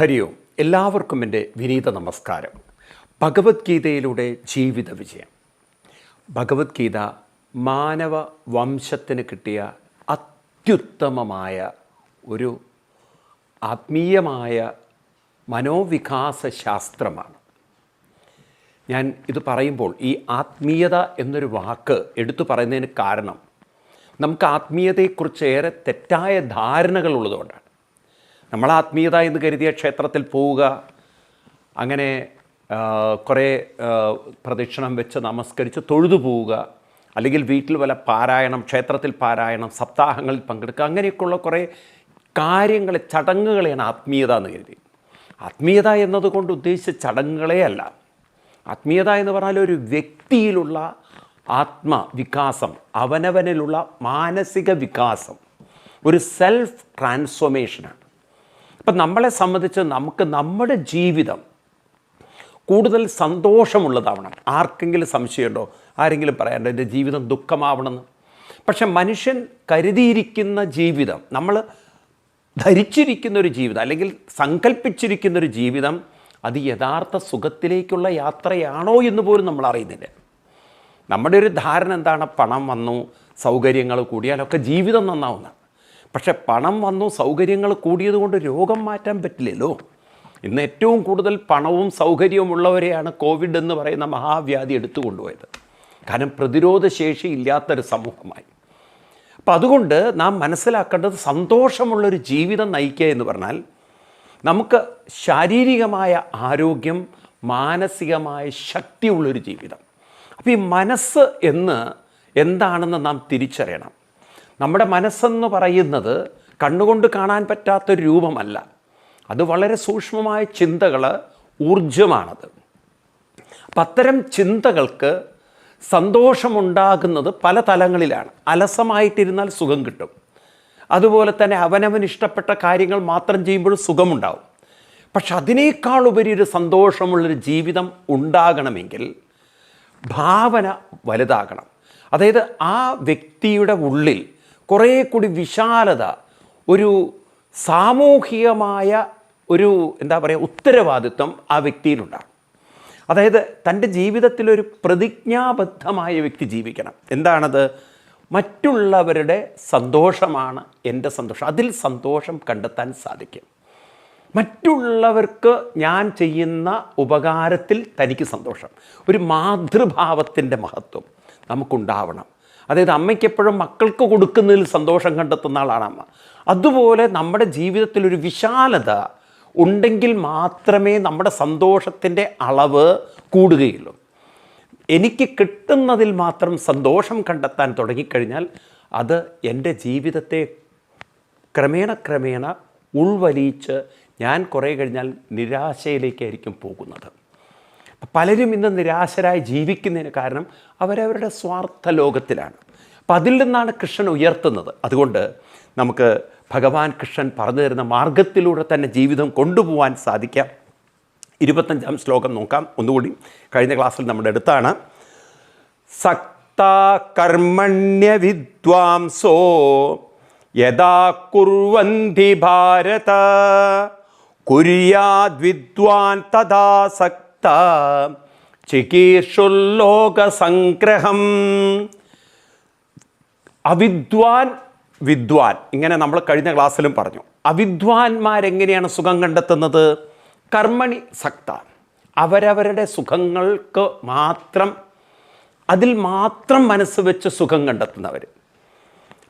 ഹരി ഓം എല്ലാവർക്കും എന്റെ വിനീത നമസ്കാരം. ഭഗവത്ഗീതയിലൂടെ ജീവിത വിജയം. ഭഗവത്ഗീത മാനവ വംശത്തിന് കിട്ടിയ അത്യുത്തമമായ ഒരു ആത്മീയമായ മനോവികാസ ശാസ്ത്രമാണ് ഞാൻ ഇത് പറയുമ്പോൾ ഈ ആത്മീയത എന്നൊരു വാക്ക് എടുത്തു പറയുന്നതിന് കാരണം നമുക്ക് ആത്മീയതയെക്കുറിച്ച് ഏറെ തെറ്റായ ധാരണകൾ ഉള്ളതുകൊണ്ടാണ്. നമ്മൾ ആത്മീയത എന്ന് കരുതിയ ക്ഷേത്രത്തിൽ പോവുക. അങ്ങനെ കുറേ പ്രദക്ഷിണം വെച്ച് നമസ്കരിച്ച് തൊഴുതു പോവുക. അല്ലെങ്കിൽ വീട്ടിൽ വല്ല പാരായണം ക്ഷേത്രത്തിൽ പാരായണം സപ്താഹങ്ങളിൽ പങ്കെടുക്കുക. അങ്ങനെയൊക്കെയുള്ള കുറേ കാര്യങ്ങൾ ചടങ്ങുകളെയാണ് ആത്മീയത എന്ന് കരുതി. ആത്മീയത എന്നതുകൊണ്ട് ഉദ്ദേശിച്ച ചടങ്ങുകളേ അല്ല. ആത്മീയത എന്ന് പറഞ്ഞാൽ ഒരു വ്യക്തിയിലുള്ള ആത്മവികാസം അവനവനിലുള്ള മാനസിക വികാസം. ഒരു സെൽഫ് ട്രാൻസ്ഫോർമേഷനാണ് അപ്പം നമ്മളെ സംബന്ധിച്ച് നമുക്ക് നമ്മുടെ ജീവിതം കൂടുതൽ സന്തോഷമുള്ളതാവണം. ആർക്കെങ്കിലും സംശയമുണ്ടോ? ആരെങ്കിലും പറയാനുണ്ടോ? എന്റെ ജീവിതം ദുഃഖമാവണമെന്ന്. പക്ഷെ മനുഷ്യൻ കരുതിയിരിക്കുന്ന ജീവിതം നമ്മൾ ധരിച്ചിരിക്കുന്ന ഒരു ജീവിതം അല്ലെങ്കിൽ സങ്കല്പിച്ചിരിക്കുന്ന ഒരു ജീവിതം അത് യഥാർത്ഥ സുഖത്തിലേക്കുള്ള യാത്രയാണോ എന്ന് പോലും നമ്മൾ അറിയുന്നില്ല. നമ്മുടെ ഒരു ധാരണ എന്താണ്? പണം വന്നു സൗകര്യങ്ങൾ കൂടിയാലൊക്കെ ജീവിതം നന്നാവുന്ന പക്ഷെ പണം വന്നു സൗകര്യങ്ങൾ കൂടിയതുകൊണ്ട് രോഗം മാറ്റാൻ പറ്റില്ലല്ലോ. ഇന്ന് ഏറ്റവും കൂടുതൽ പണവും സൗകര്യവും ഉള്ളവരെയാണ് കോവിഡ് എന്ന് പറയുന്ന മഹാവ്യാധി എടുത്തു കൊണ്ടുപോയത് കാരണം പ്രതിരോധ ശേഷി ഇല്ലാത്തൊരു സമൂഹമായി. അപ്പം അതുകൊണ്ട് നാം മനസ്സിലാക്കേണ്ടത് സന്തോഷമുള്ളൊരു ജീവിതം നയിക്കുക എന്ന് പറഞ്ഞാൽ നമുക്ക് ശാരീരികമായ ആരോഗ്യം മാനസികമായ ശക്തിയുള്ളൊരു ജീവിതം. അപ്പോൾ ഈ മനസ്സ് എന്ന് എന്താണെന്ന് നാം തിരിച്ചറിയണം. നമ്മുടെ മനസ്സെന്ന് പറയുന്നത് കണ്ണുകൊണ്ട് കാണാൻ പറ്റാത്തൊരു രൂപമല്ല. അത് വളരെ സൂക്ഷ്മമായ ചിന്തകൾ ഊർജമാണത് അപ്പം അത്തരം ചിന്തകൾക്ക് സന്തോഷമുണ്ടാകുന്നത് പല തലങ്ങളിലാണ്. അലസമായിട്ടിരുന്നാൽ സുഖം കിട്ടും. അതുപോലെ തന്നെ അവനവൻ ഇഷ്ടപ്പെട്ട കാര്യങ്ങൾ മാത്രം ചെയ്യുമ്പോഴും സുഖമുണ്ടാവും. പക്ഷെ അതിനേക്കാൾ ഉപരി ഒരു സന്തോഷമുള്ളൊരു ജീവിതം ഉണ്ടാകണമെങ്കിൽ ഭാവന വലുതാകണം. അതായത് ആ വ്യക്തിയുടെ ഉള്ളിൽ കുറേ കൂടി വിശാലത ഒരു സാമൂഹികമായ ഒരു എന്താ പറയുക ഉത്തരവാദിത്വം ആ വ്യക്തിയിലുണ്ടാകും. അതായത് തന്റെ ജീവിതത്തിലൊരു പ്രതിജ്ഞാബദ്ധമായ വ്യക്തി ജീവിക്കണം. എന്താണത്? മറ്റുള്ളവരുടെ സന്തോഷമാണ് എന്റെ സന്തോഷം. അതിൽ സന്തോഷം കണ്ടെത്താൻ സാധിക്കും. മറ്റുള്ളവർക്ക് ഞാൻ ചെയ്യുന്ന ഉപകാരത്തിൽ തനിക്ക് സന്തോഷം. ഒരു മാതൃഭാവത്തിന്റെ മഹത്വം നമുക്കുണ്ടാവണം. അതായത് അമ്മയ്ക്ക് എപ്പോഴും മക്കൾക്ക് കൊടുക്കുന്നതിൽ സന്തോഷം കണ്ടെത്തുന്ന ആളാണ് അമ്മ. അതുപോലെ നമ്മുടെ ജീവിതത്തിലൊരു വിശാലത ഉണ്ടെങ്കിൽ മാത്രമേ നമ്മുടെ സന്തോഷത്തിന്റെ അളവ് കൂടുകയുള്ളൂ. എനിക്ക് കിട്ടുന്നതിൽ മാത്രം സന്തോഷം കണ്ടെത്താൻ തുടങ്ങിക്കഴിഞ്ഞാൽ അത് എന്റെ ജീവിതത്തെ ക്രമേണ ക്രമേണ ഉൾവലിയിച്ച് ഞാൻ കുറേ കഴിഞ്ഞാൽ നിരാശയിലേക്കായിരിക്കും പോകുന്നത്. പലരും ഇന്ന് നിരാശരായി ജീവിക്കുന്നതിന് കാരണം അവരവരുടെ സ്വാർത്ഥ ലോകത്തിലാണ് അപ്പം അതിൽ നിന്നാണ് കൃഷ്ണൻ ഉയർത്തുന്നത്. അതുകൊണ്ട് നമുക്ക് ഭഗവാൻ കൃഷ്ണൻ പറഞ്ഞു തരുന്ന മാർഗത്തിലൂടെ തന്നെ ജീവിതം കൊണ്ടുപോകാൻ സാധിക്കാം. ഇരുപത്തഞ്ചാം ശ്ലോകം നോക്കാം. ഒന്നുകൂടി കഴിഞ്ഞ ക്ലാസ്സിൽ നമ്മുടെ അടുത്താണ്. സക്താ കർമ്മണ്യ വിദ്വാംസോ യഥാ കുർവന്തി ഭാരത കുര്യാദ് വിദ്വാൻ തഥാ സക്ത ചികീർഷുല്ലോക സംഗ്രഹം അവിദ്വാൻ വിദ്വാൻ ഇങ്ങനെ നമ്മൾ കഴിഞ്ഞ ക്ലാസ്സിലും പറഞ്ഞു. അവിദ്വാൻമാരെങ്ങനെയാണ് സുഖം കണ്ടെത്തുന്നത്? കർമ്മണി സക്ത അവരവരുടെ സുഖങ്ങൾക്ക് മാത്രം അതിൽ മാത്രം മനസ്സ് വെച്ച് സുഖം കണ്ടെത്തുന്നവർ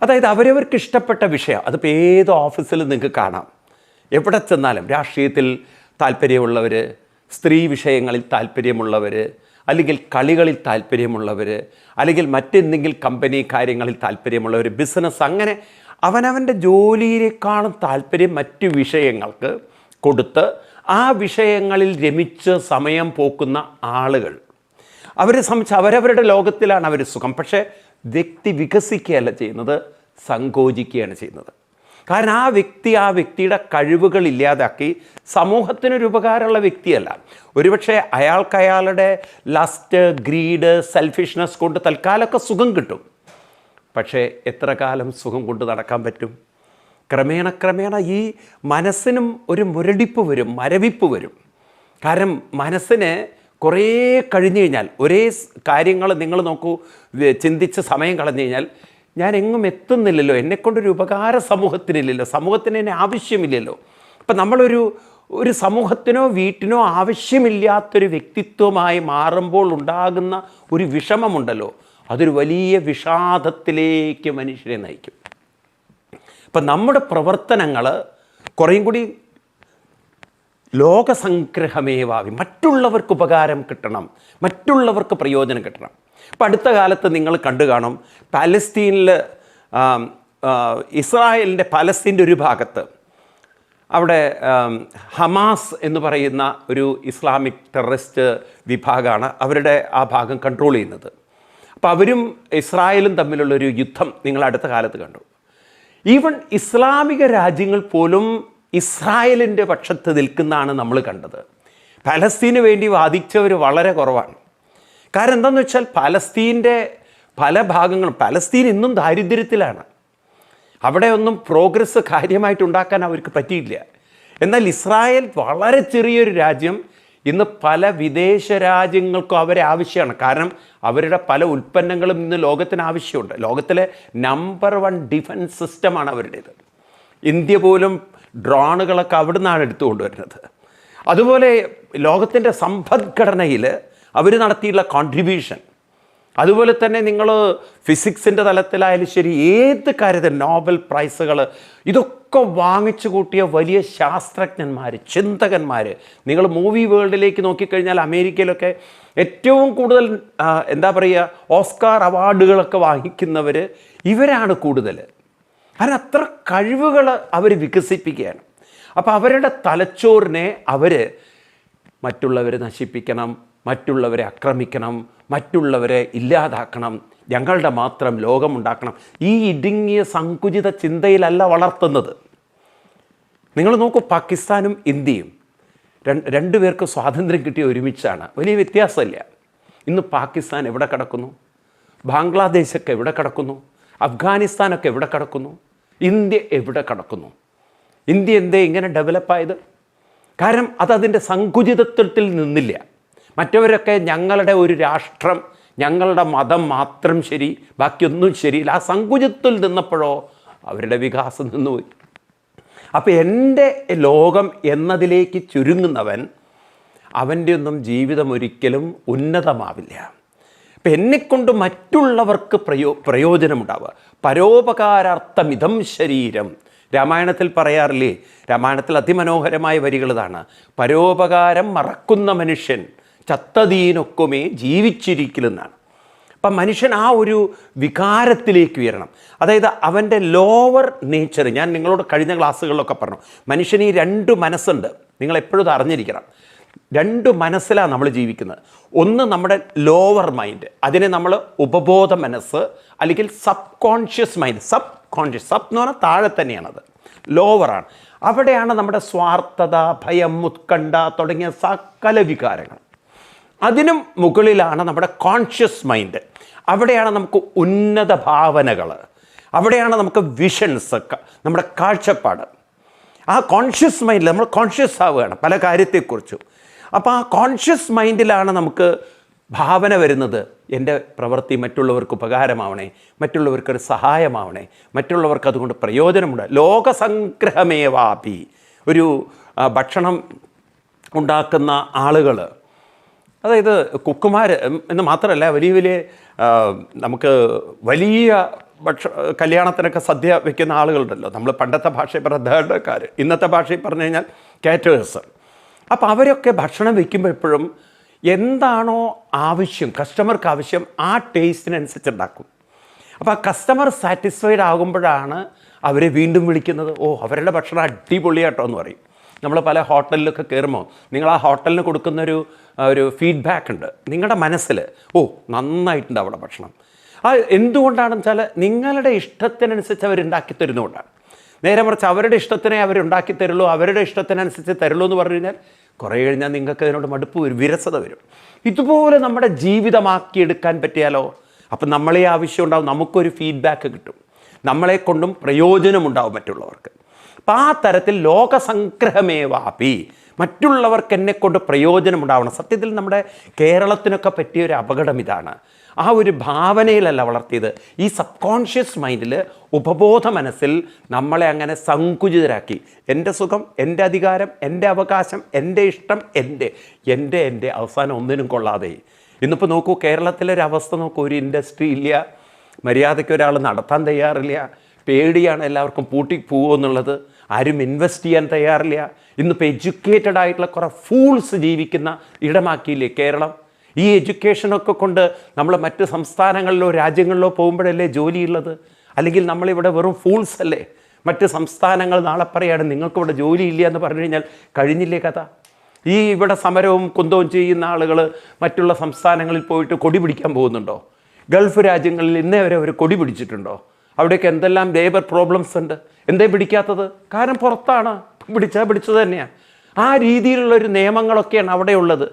അതായത് അവരവർക്ക് ഇഷ്ടപ്പെട്ട വിഷയം അതിപ്പോൾ ഏത് ഓഫീസിൽ നിങ്ങൾക്ക് കാണാം. എവിടെ ചെന്നാലും രാഷ്ട്രീയത്തിൽ താല്പര്യമുള്ളവർ സ്ത്രീ വിഷയങ്ങളിൽ താല്പര്യമുള്ളവർ അല്ലെങ്കിൽ കളികളിൽ താല്പര്യമുള്ളവർ അല്ലെങ്കിൽ മറ്റെന്തെങ്കിലും കമ്പനി കാര്യങ്ങളിൽ താല്പര്യമുള്ളവർ ബിസിനസ് അങ്ങനെ അവനവന്റെ ജോലിയിലേക്കാളും താല്പര്യം മറ്റ് വിഷയങ്ങൾക്ക് കൊടുത്ത് ആ വിഷയങ്ങളിൽ രമിച്ച് സമയം പോക്കുന്ന ആളുകൾ. അവരെ സംബന്ധിച്ച് അവരവരുടെ ലോകത്തിലാണ് അവർ സുഖം. പക്ഷേ വ്യക്തി വികസിക്കുകയല്ല ചെയ്യുന്നത് സങ്കോചിക്കുകയാണ് ചെയ്യുന്നത്. കാരണം ആ വ്യക്തി ആ വ്യക്തിയുടെ കഴിവുകൾ ഇല്ലാതാക്കി സമൂഹത്തിനൊരു ഉപകാരമുള്ള വ്യക്തിയല്ല. ഒരുപക്ഷെ അയാൾക്ക് അയാളുടെ ലസ്റ്റ് ഗ്രീഡ് സെൽഫിഷ്നെസ് കൊണ്ട് തൽക്കാലമൊക്കെ സുഖം കിട്ടും. പക്ഷേ എത്ര കാലം സുഖം കൊണ്ട് നടക്കാൻ പറ്റും? ക്രമേണ ക്രമേണ ഈ മനസ്സിനും ഒരു മുരടിപ്പ് വരും മരവിപ്പ് വരും. കാരണം മനസ്സിന് കുറേ കഴിഞ്ഞു കഴിഞ്ഞാൽ ഒരേ കാര്യങ്ങൾ നിങ്ങൾ നോക്കൂ ചിന്തിച്ച് സമയം കളഞ്ഞു കഴിഞ്ഞാൽ ഞാൻ എങ്ങും എത്തുന്നില്ലല്ലോ. എന്നെക്കൊണ്ടൊരു ഉപകാര സമൂഹത്തിനില്ലല്ലോ. സമൂഹത്തിന് എന്നെ ആവശ്യമില്ലല്ലോ. അപ്പം നമ്മളൊരു ഒരു സമൂഹത്തിനോ വീട്ടിനോ ആവശ്യമില്ലാത്തൊരു വ്യക്തിത്വമായി മാറുമ്പോൾ ഉണ്ടാകുന്ന ഒരു വിഷമമുണ്ടല്ലോ. അതൊരു വലിയ വിഷാദത്തിലേക്ക് മനുഷ്യരെ നയിക്കും. അപ്പം നമ്മുടെ പ്രവർത്തനങ്ങൾ കുറേയും കൂടി ലോകസംഗ്രഹമേവാവി. മറ്റുള്ളവർക്ക് ഉപകാരം കിട്ടണം. മറ്റുള്ളവർക്ക് പ്രയോജനം കിട്ടണം. ഇപ്പം അടുത്ത കാലത്ത് നിങ്ങൾ കണ്ടു കാണും പാലസ്തീനിൽ ഇസ്രായേലിന്റെ പാലസ്തീന്റെ ഒരു ഭാഗത്ത് അവിടെ ഹമാസ് എന്ന് പറയുന്ന ഒരു ഇസ്ലാമിക് ടെററിസ്റ്റ് വിഭാഗമാണ് അവരുടെ ആ ഭാഗം കൺട്രോൾ ചെയ്യുന്നത്. അപ്പോൾ അവരും ഇസ്രായേലും തമ്മിലുള്ളൊരു യുദ്ധം നിങ്ങൾ അടുത്ത കാലത്ത് കണ്ടു. ഈവൻ ഇസ്ലാമിക രാജ്യങ്ങൾ പോലും ഇസ്രായേലിന്റെ പക്ഷത്ത് നിൽക്കുന്നതാണ് നമ്മൾ കണ്ടത്. പലസ്തീന് വേണ്ടി വാദിച്ചവർ വളരെ കുറവാണ്. കാരണം എന്താണെന്ന് വെച്ചാൽ പലസ്തീന്റെ പല ഭാഗങ്ങളും പലസ്തീൻ ഇന്നും ദാരിദ്ര്യത്തിലാണ്. അവിടെ ഒന്നും പ്രോഗ്രസ് കാര്യമായിട്ട് ഉണ്ടാക്കാൻ അവർക്ക് പറ്റിയില്ല. എന്നാൽ ഇസ്രായേൽ വളരെ ചെറിയൊരു രാജ്യം. ഇന്ന് പല വിദേശ രാജ്യങ്ങൾക്കും അവരെ ആവശ്യമാണ്. കാരണം അവരുടെ പല ഉൽപ്പന്നങ്ങളും ഇന്ന് ലോകത്തിന് ആവശ്യമുണ്ട്. ലോകത്തിലെ നമ്പർ വൺ ഡിഫൻസ് സിസ്റ്റമാണ് അവരുടേത്. ഇന്ത്യ പോലും ഡ്രോണുകളൊക്കെ അവിടുന്നാണ് എടുത്തുകൊണ്ടുവരുന്നത് അതുപോലെ ലോകത്തിന്റെ സമ്പദ്ഘടനയിൽ അവർ നടത്തിയിട്ടുള്ള കോൺട്രിബ്യൂഷൻ അതുപോലെ തന്നെ നിങ്ങൾ ഫിസിക്സിന്റെ തലത്തിലായാലും ശരി ഏത് കാര്യത്തിൽ നോബൽ പ്രൈസുകൾ ഇതൊക്കെ വാങ്ങിച്ചു കൂട്ടിയ വലിയ ശാസ്ത്രജ്ഞന്മാർ ചിന്തകന്മാർ നിങ്ങൾ മൂവി വേൾഡിലേക്ക് നോക്കിക്കഴിഞ്ഞാൽ അമേരിക്കയിലൊക്കെ ഏറ്റവും കൂടുതൽ എന്താ പറയുക ഓസ്കാർ അവാർഡുകളൊക്കെ വാങ്ങിക്കുന്നവർ ഇവരാണ് കൂടുതൽ കാരണം അത്ര കഴിവുകൾ അവർ വികസിപ്പിക്കുകയാണ്. അപ്പോൾ അവരുടെ തലച്ചോറിനെ അവർ മറ്റുള്ളവരെ നശിപ്പിക്കണം മറ്റുള്ളവരെ ആക്രമിക്കണം മറ്റുള്ളവരെ ഇല്ലാതാക്കണം ഞങ്ങളുടെ മാത്രം ലോകമുണ്ടാക്കണം. ഈ ഇടുങ്ങിയ സങ്കുചിത ചിന്തയിലല്ല വളർത്തുന്നത്. നിങ്ങൾ നോക്കൂ പാകിസ്ഥാനും ഇന്ത്യയും രണ്ട് രണ്ടുപേർക്ക് സ്വാതന്ത്ര്യം കിട്ടിയ ഒരുമിച്ചാണ്. വലിയ വ്യത്യാസമില്ല. ഇന്ന് പാകിസ്ഥാൻ എവിടെ കിടക്കുന്നു? ബംഗ്ലാദേശൊക്കെ എവിടെ കിടക്കുന്നു? അഫ്ഗാനിസ്ഥാനൊക്കെ എവിടെ കിടക്കുന്നു? ഇന്ത്യ എവിടെ കിടക്കുന്നു? ഇന്ത്യ എന്തേ ഇങ്ങനെ ഡെവലപ്പായത് കാരണം അതതിന്റെ സങ്കുചിതത്വത്തിൽ നിന്നില്ല. മറ്റവരൊക്കെ ഞങ്ങളുടെ ഒരു രാഷ്ട്രം ഞങ്ങളുടെ മതം മാത്രം ശരി ബാക്കിയൊന്നും ശരിയില്ല. ആ സങ്കുചിത്വത്തിൽ നിന്നപ്പോഴോ അവരുടെ വികാസം നിന്നുപോയി. അപ്പോൾ എന്റെ ലോകം എന്നതിലേക്ക് ചുരുങ്ങുന്നവൻ അവന്റെ ഒന്നും ജീവിതം ഒരിക്കലും ഉന്നതമാവില്ല. അപ്പം എന്നെക്കൊണ്ട് മറ്റുള്ളവർക്ക് പ്രയോ പ്രയോജനമുണ്ടാവുക. പരോപകാരാർത്ഥമിതം ശരീരം. രാമായണത്തിൽ പറയാറില്ലേ രാമായണത്തിൽ അതിമനോഹരമായ വരികൾ ഇതാണ്. പരോപകാരം മറക്കുന്ന മനുഷ്യൻ ചത്തതീനൊക്കുമേ ജീവിച്ചിരിക്കലെന്നാണ്. അപ്പം മനുഷ്യൻ ആ ഒരു വികാരത്തിലേക്ക് ഉയരണം. അതായത് അവന്റെ ലോവർ നേച്ചർ ഞാൻ നിങ്ങളോട് കഴിഞ്ഞ ക്ലാസ്സുകളിലൊക്കെ പറഞ്ഞു മനുഷ്യന് ഈ രണ്ട് മനസ്സുണ്ട് നിങ്ങൾ എപ്പോഴും അറിഞ്ഞിരിക്കണം. രണ്ട് മനസ്സിലാണ് നമ്മൾ ജീവിക്കുന്നത്. ഒന്ന് നമ്മുടെ ലോവർ മൈൻഡ് അതിനെ നമ്മൾ ഉപബോധ മനസ്സ് അല്ലെങ്കിൽ subconscious mind subconscious sub എന്ന് പറഞ്ഞാൽ താഴെ തന്നെയാണത് ലോവറാണ് അവിടെയാണ് നമ്മുടെ സ്വാർത്ഥത ഭയം ഉത്കണ്ഠ തുടങ്ങിയ സകല വികാരങ്ങൾ. അതിനും മുകളിലാണ് നമ്മുടെ കോൺഷ്യസ് മൈൻഡ് അവിടെയാണ് നമുക്ക് ഉന്നത ഭാവനകൾ അവിടെയാണ് നമുക്ക് വിഷൻസ് നമ്മുടെ കാഴ്ചപ്പാട്. ആ കോൺഷ്യസ് മൈൻഡിൽ നമ്മൾ കോൺഷ്യസ് ആവുകയാണ് പല കാര്യത്തെക്കുറിച്ചും. അപ്പോൾ ആ കോൺഷ്യസ് മൈൻഡിലാണ് നമുക്ക് ഭാവന വരുന്നത്. എന്റെ പ്രവൃത്തി മറ്റുള്ളവർക്ക് ഉപകാരമാവണേ മറ്റുള്ളവർക്കൊരു സഹായമാവണേ മറ്റുള്ളവർക്ക് അതുകൊണ്ട് പ്രയോജനമുണ്ട്. ലോകസംഗ്രഹമേവാപി. ഒരു ഭക്ഷണം ഉണ്ടാക്കുന്ന ആളുകൾ അതായത് കുക്കുമാർ എന്ന് മാത്രമല്ല വലിയ വലിയ നമുക്ക് വലിയ ഭക്ഷ കല്യാണത്തിനൊക്കെ സദ്യ വെക്കുന്ന ആളുകളുണ്ടല്ലോ. നമ്മൾ പണ്ടത്തെ ഭാഷയിൽ പറഞ്ഞ ദേഹക്കാർ ഇന്നത്തെ ഭാഷയിൽ പറഞ്ഞു കഴിഞ്ഞാൽ കാറ്റേഴ്സ് അപ്പോൾ അവരൊക്കെ ഭക്ഷണം വെക്കുമ്പോൾ എപ്പോഴും എന്താണോ ആവശ്യം കസ്റ്റമർക്ക് ആവശ്യം ആ ടേസ്റ്റിനനുസരിച്ച് ഉണ്ടാക്കും. അപ്പോൾ ആ കസ്റ്റമർ സാറ്റിസ്ഫൈഡ് ആകുമ്പോഴാണ് അവരെ വീണ്ടും വിളിക്കുന്നത് ഓ അവരുടെ ഭക്ഷണം അടിപൊളിയാട്ടോ എന്ന് പറയും. നമ്മൾ പല ഹോട്ടലിലൊക്കെ കയറുമ്പോൾ നിങ്ങൾ ആ ഹോട്ടലിന് കൊടുക്കുന്നൊരു ഒരു ഫീഡ്ബാക്ക് ഉണ്ട്. നിങ്ങളുടെ മനസ്സിൽ ഓ നന്നായിട്ടുണ്ട് അവിടെ ഭക്ഷണം. ആ എന്തുകൊണ്ടാണെന്ന് വെച്ചാൽ നിങ്ങളുടെ ഇഷ്ടത്തിനനുസരിച്ച് അവരുണ്ടാക്കി തരുന്നതുകൊണ്ടാണ്. നേരെ മറിച്ച് അവരുടെ ഇഷ്ടത്തിനെ അവരുണ്ടാക്കി തരുള്ളൂ അവരുടെ ഇഷ്ടത്തിനനുസരിച്ച് തരുള്ളൂ എന്ന് പറഞ്ഞു കഴിഞ്ഞാൽ കുറേ കഴിഞ്ഞാൽ നിങ്ങൾക്ക് അതിനോട് മടുപ്പ് വരും വിരസത വരും. ഇതുപോലെ നമ്മുടെ ജീവിതമാക്കിയെടുക്കാൻ പറ്റിയാലോ? അപ്പം നമ്മളെ ആവശ്യം ഉണ്ടാവും നമുക്കൊരു ഫീഡ്ബാക്ക് കിട്ടും. നമ്മളെ കൊണ്ടും പ്രയോജനമുണ്ടാവും മറ്റുള്ളവർക്ക്. അപ്പം ആ തരത്തിൽ ലോകസംഗ്രഹമേവാപി. മറ്റുള്ളവർക്ക് എന്നെ കൊണ്ട് പ്രയോജനമുണ്ടാവണം. സത്യത്തിൽ നമ്മുടെ കേരളത്തിനൊക്കെ പറ്റിയ ഒരു അപകടം ഇതാണ്. ആ ഒരു ഭാവനയിലല്ല വളർത്തിയത്. ഈ സബ് കോൺഷ്യസ് മൈൻഡിൽ ഉപബോധ മനസ്സിൽ നമ്മളെ അങ്ങനെ സങ്കുചിതരാക്കി. എന്റെ സുഖം എന്റെ അധികാരം എന്റെ അവകാശം എന്റെ ഇഷ്ടം എന്റെ എന്റെ എന്റെ അവസാനം ഒന്നിനും കൊള്ളാതെ ഇന്നിപ്പോൾ നോക്കൂ കേരളത്തിലെ ഒരു അവസ്ഥ നോക്കൂ. ഒരു ഇൻഡസ്ട്രി ഇല്ല. മര്യാദയ്ക്ക് ഒരാൾ നടത്താൻ തയ്യാറില്ല. പേടിയാണ് എല്ലാവർക്കും പൂട്ടി പോകുമെന്നുള്ളത് ആരും ഇൻവെസ്റ്റ് ചെയ്യാൻ തയ്യാറില്ല. ഇന്നിപ്പോൾ എഡ്യൂക്കേറ്റഡ് ആയിട്ടുള്ള കുറേ ഫൂൾസ് ജീവിക്കുന്ന ഇടമാക്കിയില്ലേ കേരളം? ഈ എഡ്യൂക്കേഷനൊക്കെ കൊണ്ട് നമ്മൾ മറ്റ് സംസ്ഥാനങ്ങളിലോ രാജ്യങ്ങളിലോ പോകുമ്പോഴല്ലേ ജോലിയുള്ളത്? അല്ലെങ്കിൽ നമ്മളിവിടെ വെറും ഫൂൾസ് അല്ലേ? മറ്റ് സംസ്ഥാനങ്ങൾ നാളെ പറയാണ് നിങ്ങൾക്കിവിടെ ജോലിയില്ല എന്ന് പറഞ്ഞു കഴിഞ്ഞാൽ കഴിഞ്ഞില്ലേ കഥ? ഈ ഇവിടെ സമരവും കുന്തവും ചെയ്യുന്ന ആളുകൾ മറ്റുള്ള സംസ്ഥാനങ്ങളിൽ പോയിട്ട് കൊടി പിടിക്കാൻ പോകുന്നുണ്ടോ? ഗൾഫ് രാജ്യങ്ങളിൽ ഇന്നേ വരെ അവർ കൊടി പിടിച്ചിട്ടുണ്ടോ? അവിടെയൊക്കെ എന്തെല്ലാം ലേബർ പ്രോബ്ലംസ് ഉണ്ട്? എന്തേ പിടിക്കാത്തത്? കാരണം പുറത്താണ്. പിടിച്ചാൽ പിടിച്ചത് തന്നെയാണ് ആ രീതിയിലുള്ള ഒരു നിയമങ്ങളൊക്കെയാണ് അവിടെ ഉള്ളത്.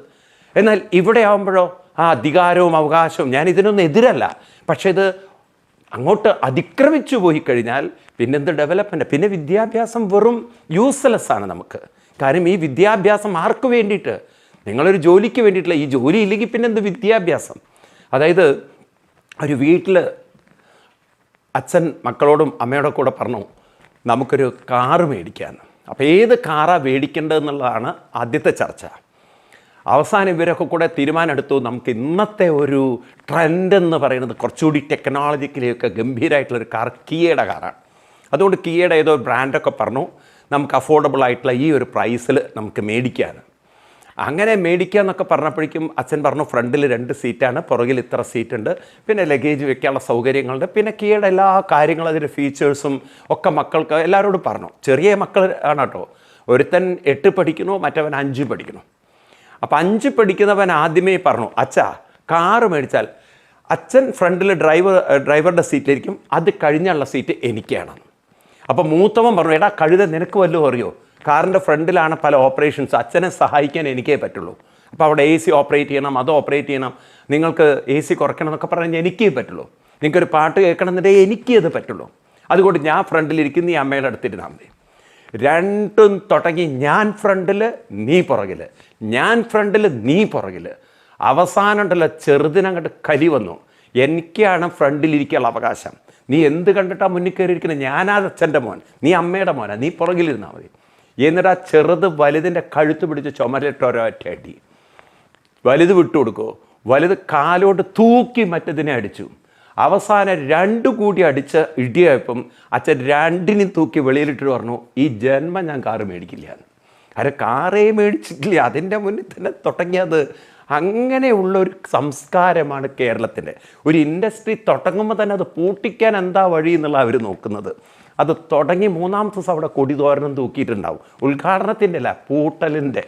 എന്നാൽ ഇവിടെ ആകുമ്പോഴോ ആ അധികാരവും അവകാശവും ഞാൻ ഇതിനൊന്നും എതിരല്ല. പക്ഷേ ഇത് അങ്ങോട്ട് അതിക്രമിച്ചു പോയി കഴിഞ്ഞാൽ പിന്നെന്ത് ഡെവലപ്മെന്റ് പിന്നെ വിദ്യാഭ്യാസം വെറും യൂസ്ലെസ് ആണ് നമുക്ക്. കാര്യം ഈ വിദ്യാഭ്യാസം ആർക്ക് വേണ്ടിയിട്ട്? നിങ്ങളൊരു ജോലിക്ക് വേണ്ടിയിട്ടില്ല. ഈ ജോലി ഇല്ലെങ്കിൽ പിന്നെ എന്ത് വിദ്യാഭ്യാസം? അതായത് ഒരു വീട്ടിൽ അച്ഛൻ മക്കളോടും അമ്മയോടും കൂടെ പറഞ്ഞു നമുക്കൊരു കാറ് മേടിക്കാൻ അപ്പോൾ ഏത് കാറാണ് മേടിക്കേണ്ടതെന്നുള്ളതാണ് ആദ്യത്തെ ചർച്ച. അവസാനം ഇവരൊക്കെ കൂടെ തീരുമാനമെടുത്തു നമുക്ക് ഇന്നത്തെ ഒരു ട്രെൻഡ് എന്ന് പറയുന്നത് കുറച്ചുകൂടി ടെക്നോളജിക്കലിയൊക്കെ ഗംഭീരമായിട്ടുള്ളൊരു കാർ കിയയുടെ കാറാണ്. അതുകൊണ്ട് കിയയുടെ ഏതോ ബ്രാൻഡൊക്കെ പറഞ്ഞു നമുക്ക് അഫോർഡബിൾ ആയിട്ടുള്ള ഈ ഒരു പ്രൈസിൽ നമുക്ക് മേടിക്കാൻ അങ്ങനെ മേടിക്കുക എന്നൊക്കെ പറഞ്ഞപ്പോഴേക്കും അച്ഛൻ പറഞ്ഞു ഫ്രണ്ടിൽ രണ്ട് സീറ്റാണ് പുറകിൽ ഇത്ര സീറ്റുണ്ട്. പിന്നെ ലഗേജ് വെക്കാനുള്ള സൗകര്യങ്ങളുണ്ട്. പിന്നെ കീയുടെ എല്ലാ കാര്യങ്ങളും അതിന്റെ ഫീച്ചേഴ്സും ഒക്കെ മക്കൾക്ക് എല്ലാവരോടും പറഞ്ഞു. ചെറിയ മക്കൾ ആണ് കേട്ടോ. ഒരുത്തൻ എട്ട് പഠിക്കുന്നു മറ്റവൻ അഞ്ച് പഠിക്കുന്നു. അപ്പോൾ അഞ്ച് പഠിക്കുന്നവൻ ആദ്യമേ പറഞ്ഞു അച്ഛാ കാറ് മേടിച്ചാൽ അച്ഛൻ ഫ്രണ്ടിൽ ഡ്രൈവർ ഡ്രൈവറുടെ സീറ്റിലിരിക്കും. അത് കഴിഞ്ഞുള്ള സീറ്റ് എനിക്കാണ്. അപ്പോൾ മൂത്തവൻ പറഞ്ഞു എടാ കഴുത നിനക്ക് വല്ലതും അറിയോ? കാറിന്റെ ഫ്രണ്ടിലാണ് പല ഓപ്പറേഷൻസ്. അച്ഛനെ സഹായിക്കാൻ എനിക്കേ പറ്റുള്ളൂ. അപ്പോൾ അവിടെ എ സി ഓപ്പറേറ്റ് ചെയ്യണം അത് ഓപ്പറേറ്റ് ചെയ്യണം. നിങ്ങൾക്ക് എ സി കുറയ്ക്കണം എന്നൊക്കെ പറഞ്ഞാൽ എനിക്കേ പറ്റുള്ളൂ. നിങ്ങൾക്കൊരു പാട്ട് കേൾക്കണം എന്നുണ്ടെങ്കിൽ എനിക്കേ അത് പറ്റുള്ളൂ. അതുകൊണ്ട് ഞാൻ ഫ്രണ്ടിലിരിക്കുന്ന ഈ അമ്മയുടെ അടുത്തിരുന്നാൽ മതി. രണ്ടും തുടങ്ങി ഞാൻ ഫ്രണ്ടിൽ നീ പുറകിൽ ഞാൻ ഫ്രണ്ടിൽ നീ പുറകിൽ അവസാനം ഉണ്ടല്ലോ ചെറുതിനങ്ങോട്ട് കലി വന്നു. എനിക്കാണ് ഫ്രണ്ടിലിരിക്കാനുള്ള അവകാശം. നീ എന്ത് കണ്ടിട്ടാണ് മുന്നിൽ കയറിയിരിക്കുന്നത്? ഞാനാ അച്ഛന്റെ മോൻ. നീ അമ്മയുടെ മോനാ. നീ പുറകിലിരുന്നാൽ മതി. എന്നിട്ട് ആ ചെറുത് വലുതിന്റെ കഴുത്ത് പിടിച്ച് ചുമലിട്ട് ഒരൊറ്റ അടി. വലുത് വിട്ടുകൊടുക്കുമോ വലുത് കാലോട്ട് തൂക്കി മറ്റതിനെ അടിച്ചു. അവസാനം രണ്ടു കൂടി അടിച്ച് ഇടിയായപ്പം അച്ഛൻ രണ്ടിനും തൂക്കി വെളിയിലിട്ട് പറഞ്ഞു ഈ ജന്മം ഞാൻ കാറ് മേടിക്കില്ല. അരെ കാറേ മേടിച്ചിട്ടില്ല. അതിന്റെ മുന്നിൽ തന്നെ തുടങ്ങിയത്. അങ്ങനെയുള്ള ഒരു സംസ്കാരമാണ് കേരളത്തിന്റെ. ഒരു ഇൻഡസ്ട്രി തുടങ്ങുമ്പോൾ തന്നെ അത് പൂട്ടിക്കാൻ എന്താ വഴി എന്നുള്ള അവർ നോക്കുന്നത്. അത് തുടങ്ങി മൂന്നാം ദിവസം അവിടെ കൊടിതോരണം തൂക്കിയിട്ടുണ്ടാവും. ഉദ്ഘാടനത്തിന്റെ അല്ല പൂട്ടലിന്റെ.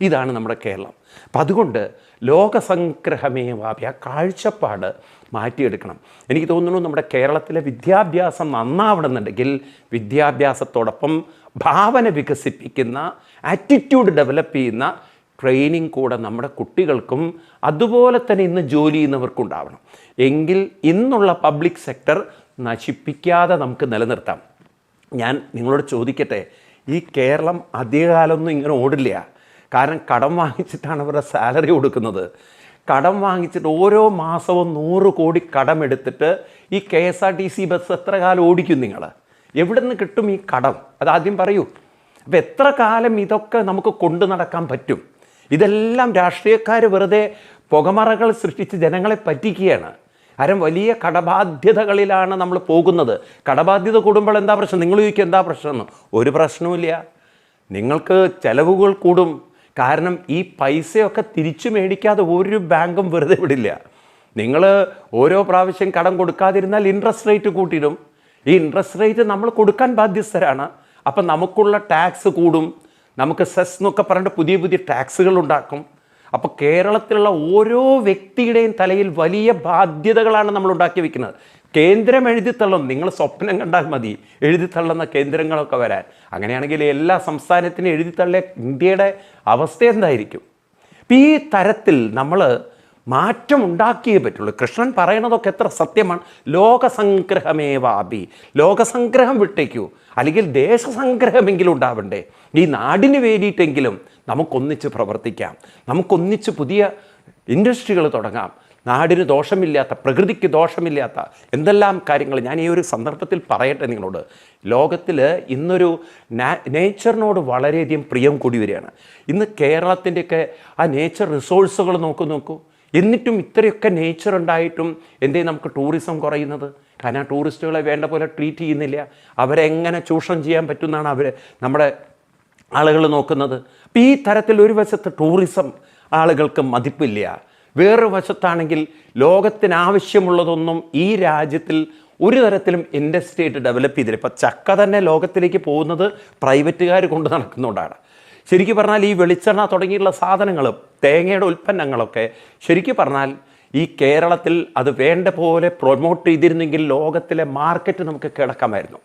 ഇതാണ് നമ്മുടെ കേരളം. അപ്പം അതുകൊണ്ട് ലോകസംഗ്രഹമേ വാപ്യ ആ കാഴ്ചപ്പാട് മാറ്റിയെടുക്കണം. എനിക്ക് തോന്നുന്നു നമ്മുടെ കേരളത്തിലെ വിദ്യാഭ്യാസം നന്നാവണമെന്നുണ്ടെങ്കിൽ വിദ്യാഭ്യാസത്തോടൊപ്പം ഭാവന വികസിപ്പിക്കുന്ന ആറ്റിറ്റ്യൂഡ് ഡെവലപ്പ് ചെയ്യുന്ന ട്രെയിനിങ് കൂടെ നമ്മുടെ കുട്ടികൾക്കും അതുപോലെ തന്നെ ഇന്ന് ജോലി ചെയ്യുന്നവർക്കുണ്ടാവണം എങ്കിൽ ഇന്നുള്ള പബ്ലിക് സെക്ടർ നശിപ്പിക്കാതെ നമുക്ക് നിലനിർത്താം. ഞാൻ നിങ്ങളോട് ചോദിക്കട്ടെ ഈ കേരളം അധികകാലമൊന്നും ഇങ്ങനെ ഓടില്ല. കാരണം കടം വാങ്ങിച്ചിട്ടാണ് അവരുടെ സാലറി കൊടുക്കുന്നത്. കടം വാങ്ങിച്ചിട്ട് ഓരോ മാസവും നൂറ് കോടി കടമെടുത്തിട്ട് ഈ K S R T C bus എത്ര കാലം ഓടിക്കും നിങ്ങൾ എവിടെ നിന്ന് കിട്ടും ഈ കടം? അതാദ്യം പറയൂ. അപ്പം എത്ര കാലം ഇതൊക്കെ നമുക്ക് കൊണ്ടു നടക്കാൻ പറ്റും? ഇതെല്ലാം രാഷ്ട്രീയക്കാർ വെറുതെ പുകമറകൾ സൃഷ്ടിച്ച് ജനങ്ങളെ പറ്റിക്കുകയാണ്. കാരണം വലിയ കടബാധ്യതകളിലാണ് നമ്മൾ പോകുന്നത്. കടബാധ്യത കൂടുമ്പോൾ എന്താ പ്രശ്നം? നിങ്ങൾ ചോദിക്കും എന്താ പ്രശ്നം ഒരു പ്രശ്നവുമില്ല. നിങ്ങൾക്ക് ചിലവുകൾ കൂടും. കാരണം ഈ പൈസയൊക്കെ തിരിച്ചു മേടിക്കാതെ ഒരു ബാങ്കും വെറുതെ വിടില്ല. നിങ്ങൾ ഓരോ പ്രാവശ്യം കടം കൊടുക്കാതിരുന്നാൽ ഇൻട്രസ്റ്റ് റേറ്റ് കൂട്ടിയിടും. ഈ ഇൻട്രസ്റ്റ് റേറ്റ് നമ്മൾ കൊടുക്കാൻ ബാധ്യസ്ഥരാണ്. അപ്പം നമുക്കുള്ള ടാക്സ് കൂടും. നമുക്ക് സെസ് എന്നൊക്കെ പറഞ്ഞിട്ട് പുതിയ പുതിയ ടാക്സുകൾ ഉണ്ടാക്കും. അപ്പോൾ കേരളത്തിലുള്ള ഓരോ വ്യക്തിയുടെയും തലയിൽ വലിയ ബാധ്യതകളാണ് നമ്മൾ ഉണ്ടാക്കി വെക്കുന്നത്. കേന്ദ്രം എഴുതിത്തള്ളും നിങ്ങൾ സ്വപ്നം കണ്ടാൽ മതി. എഴുതിത്തള്ളുന്ന കേന്ദ്രങ്ങളൊക്കെ വരാൻ. അങ്ങനെയാണെങ്കിൽ എല്ലാ സംസ്ഥാനത്തിനും എഴുതിത്തള്ളിയ ഇന്ത്യയുടെ അവസ്ഥ എന്തായിരിക്കും? ഈ തരത്തിൽ നമ്മൾ മാറ്റം ഉണ്ടാക്കിയേ പറ്റുള്ളൂ. കൃഷ്ണൻ പറയണതൊക്കെ എത്ര സത്യമാണ്. ലോകസംഗ്രഹമേവാപി. ലോകസംഗ്രഹം വിട്ടേക്കൂ. അല്ലെങ്കിൽ ദേശസംഗ്രഹമെങ്കിലും ഉണ്ടാവണ്ടേ. ഈ നാടിന് വേണ്ടിയിട്ടെങ്കിലും നമുക്കൊന്നിച്ച് പ്രവർത്തിക്കാം. നമുക്കൊന്നിച്ച് പുതിയ ഇൻഡസ്ട്രികൾ തുടങ്ങാം. നാടിന് ദോഷമില്ലാത്ത പ്രകൃതിക്ക് ദോഷമില്ലാത്ത എന്തെല്ലാം കാര്യങ്ങൾ ഞാൻ ഈ ഒരു സന്ദർഭത്തിൽ പറയട്ടെ നിങ്ങളോട്. ലോകത്തിൽ ഇന്നൊരു നേച്ചറിനോട് വളരെയധികം പ്രിയം കൂടി വരികയാണ്. ഇന്ന് കേരളത്തിന്റെയൊക്കെ ആ നേച്ചർ റിസോഴ്സുകൾ നോക്കൂ നോക്കൂ. എന്നിട്ടും ഇത്രയൊക്കെ നേച്ചർ ഉണ്ടായിട്ടും എന്തേ നമുക്ക് ടൂറിസം കുറയുന്നത്? കാരണം ടൂറിസ്റ്റുകളെ വേണ്ട പോലെ ട്രീറ്റ് ചെയ്യുന്നില്ല. അവരെ എങ്ങനെ ചൂഷണം ചെയ്യാൻ പറ്റുമെന്നാണ് അവർ നമ്മുടെ ആളുകൾ നോക്കുന്നത്. അപ്പോൾ ഈ തരത്തിൽ ഒരു വശത്ത് ടൂറിസം ആളുകൾക്ക് മതിപ്പില്ല. വേറൊരു വശത്താണെങ്കിൽ ലോകത്തിന് ആവശ്യമുള്ളതൊന്നും ഈ രാജ്യത്തിൽ ഒരു തരത്തിലും ഇൻഡസ്ട്രി ആയിട്ട് ഡെവലപ്പ് ചെയ്തില്ല. ഇപ്പം ചക്ക തന്നെ ലോകത്തിലേക്ക് പോകുന്നത് പ്രൈവറ്റുകാർ കൊണ്ട് നടക്കുന്നതുകൊണ്ടാണ് ശരിക്കും പറഞ്ഞാൽ ഈ വെളിച്ചെണ്ണ തുടങ്ങിയിട്ടുള്ള സാധനങ്ങളും തേങ്ങയുടെ ഉൽപ്പന്നങ്ങളൊക്കെ ശരിക്കും പറഞ്ഞാൽ ഈ കേരളത്തിൽ അത് വേണ്ട പോലെ പ്രൊമോട്ട് ചെയ്തിരുന്നെങ്കിൽ ലോകത്തിലെ മാർക്കറ്റ് നമുക്ക് കിടക്കാമായിരുന്നു.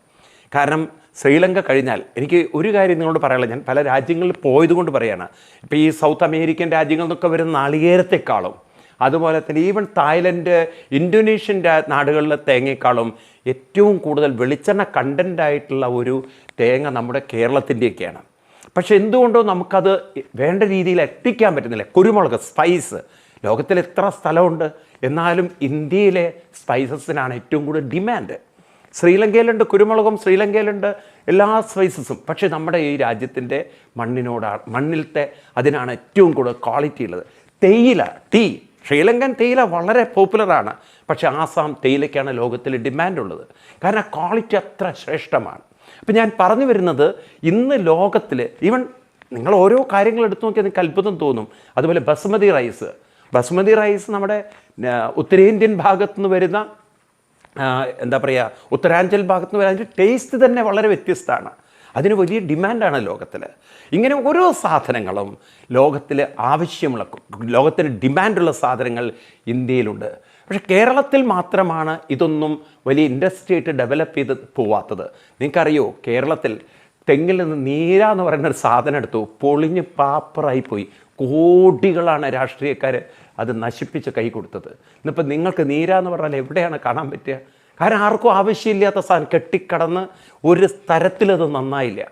കാരണം ശ്രീലങ്ക കഴിഞ്ഞാൽ എനിക്ക് ഒരു കാര്യം നിങ്ങളോട് പറയാനുള്ളത് ഞാൻ പല രാജ്യങ്ങളിൽ പോയതുകൊണ്ട് പറയുകയാണ് ഇപ്പോൾ ഈ സൗത്ത് അമേരിക്കൻ രാജ്യങ്ങളിൽ നിന്നൊക്കെ വരുന്ന നാളികേരത്തെക്കാളും അതുപോലെ തന്നെ ഈവൻ തായ്ലൻഡ് ഇന്തോനേഷ്യൻ നാടുകളിലെ തേങ്ങയെക്കാളും ഏറ്റവും കൂടുതൽ വെളിച്ചെണ്ണ കണ്ടന്റായിട്ടുള്ള ഒരു തേങ്ങ നമ്മുടെ കേരളത്തിന്റെയൊക്കെയാണ്. പക്ഷെ എന്തുകൊണ്ടോ നമുക്കത് വേണ്ട രീതിയിൽ എത്തിക്കാൻ പറ്റുന്നില്ല. കുരുമുളക് സ്പൈസ് ലോകത്തിൽ എത്ര സ്ഥലമുണ്ട്? എന്നാലും ഇന്ത്യയിലെ സ്പൈസസിനാണ് ഏറ്റവും കൂടുതൽ ഡിമാൻഡ് ശ്രീലങ്കയിലുണ്ട് കുരുമുളകും ശ്രീലങ്കയിലുണ്ട് എല്ലാ സ്പൈസസും പക്ഷേ നമ്മുടെ ഈ രാജ്യത്തിന്റെ മണ്ണിനോടാണ് മണ്ണിലത്തെ അതിനാണ് ഏറ്റവും കൂടുതൽ ക്വാളിറ്റി ഉള്ളത്. തേയില ടീ. ശ്രീലങ്കൻ തേയില വളരെ പോപ്പുലറാണ് പക്ഷേ ആസാം തേയിലയ്ക്കാണ് ലോകത്തിൽ ഡിമാൻഡ് ഉള്ളത്. കാരണം ക്വാളിറ്റി അത്ര ശ്രേഷ്ഠമാണ്. അപ്പം ഞാൻ പറഞ്ഞു വരുന്നത് ഇന്ന് ലോകത്തിൽ ഈവൻ നിങ്ങൾ ഓരോ കാര്യങ്ങൾ എടുത്തു നോക്കിയാൽ നിങ്ങൾക്ക് അത്ഭുതം തോന്നും. അതുപോലെ ബസ്മതി റൈസ്. ബസ്മതി റൈസ് നമ്മുടെ ഉത്തരേന്ത്യൻ ഭാഗത്തു നിന്ന് വരുന്ന എന്താ പറയുക ഉത്തരാഞ്ചൽ ഭാഗത്ത് നിന്ന് വരുന്ന ടേസ്റ്റ് തന്നെ വളരെ വ്യത്യസ്തമാണ്. അതിന് വലിയ ഡിമാൻഡാണ് ലോകത്തിൽ ഇങ്ങനെ ഓരോ സാധനങ്ങളും ലോകത്തിൽ ആവശ്യമുള്ള ലോകത്തിന് ഡിമാൻഡുള്ള സാധനങ്ങൾ ഇന്ത്യയിലുണ്ട്. പക്ഷെ കേരളത്തിൽ മാത്രമാണ് ഇതൊന്നും വലിയ ഇൻഡസ്ട്രി ആയിട്ട് ഡെവലപ്പ് ചെയ്ത് പോവാത്തത്. നിങ്ങൾക്കറിയോ കേരളത്തിൽ തെങ്ങിൽ നിന്ന് നീര എന്ന് പറയുന്ന ഒരു സാധനം എടുത്തു പൊളിഞ്ഞ് പാപ്പറായി പോയി. കോടികളാണ് രാഷ്ട്രീയക്കാർ അത് നശിപ്പിച്ച് കൈ കൊടുത്തത്. ഇന്നിപ്പോൾ നിങ്ങൾക്ക് നീര എന്ന് പറഞ്ഞാൽ എവിടെയാണ് കാണാൻ പറ്റുക? കാരണം ആർക്കും ആവശ്യമില്ലാത്ത സാധനം കെട്ടിക്കടന്ന് ഒരു തരത്തിലത് നന്നായില്ല.